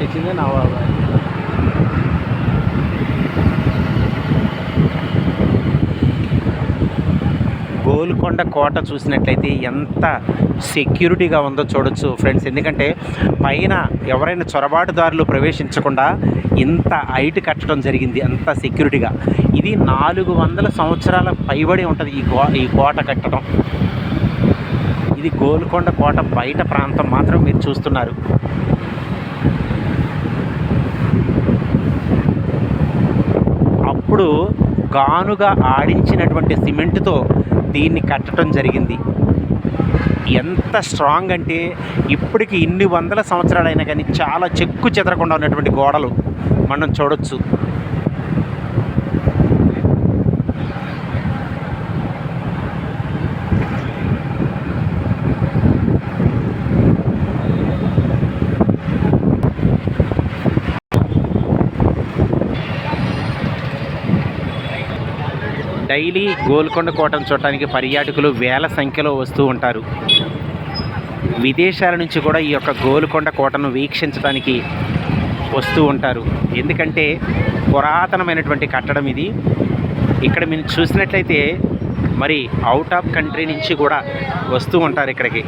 వచ్చింది నవాబాద్ గోల్కొండ కోట చూసినట్లయితే ఎంత సెక్యూరిటీగా ఉందో చూడొచ్చు ఫ్రెండ్స్. ఎందుకంటే పైన ఎవరైనా చొరబాటుదారులు ప్రవేశించకుండా ఇంత హైట్ కట్టడం జరిగింది అంత సెక్యూరిటీగా. ఇది నాలుగు వందల సంవత్సరాల పైబడి ఉంటుంది ఈ కో ఈ కోట కట్టడం. ఇది గోల్కొండ కోట బయట ప్రాంతం మాత్రం మీరు చూస్తున్నారు. అప్పుడు గానుగా ఆడించినటువంటి సిమెంట్తో దీన్ని కట్టడం జరిగింది. ఎంత స్ట్రాంగ్ అంటే ఇప్పటికి ఇన్ని వందల సంవత్సరాలైనా కానీ చాలా చెక్కు చెదరకుండా ఉన్నటువంటి గోడలు మనం చూడొచ్చు. డైలీ గోల్కొండ కోటను చూడటానికి పర్యాటకులు వేల సంఖ్యలో వస్తూ ఉంటారు. విదేశాల నుంచి కూడా ఈ యొక్క గోల్కొండ కోటను వీక్షించడానికి వస్తూ ఉంటారు. ఎందుకంటే పురాతనమైనటువంటి కట్టడం ఇది. ఇక్కడ మీరు చూసినట్లయితే మరి అవుట్ ఆఫ్ కంట్రీ నుంచి కూడా వస్తూ ఉంటారు ఇక్కడికి.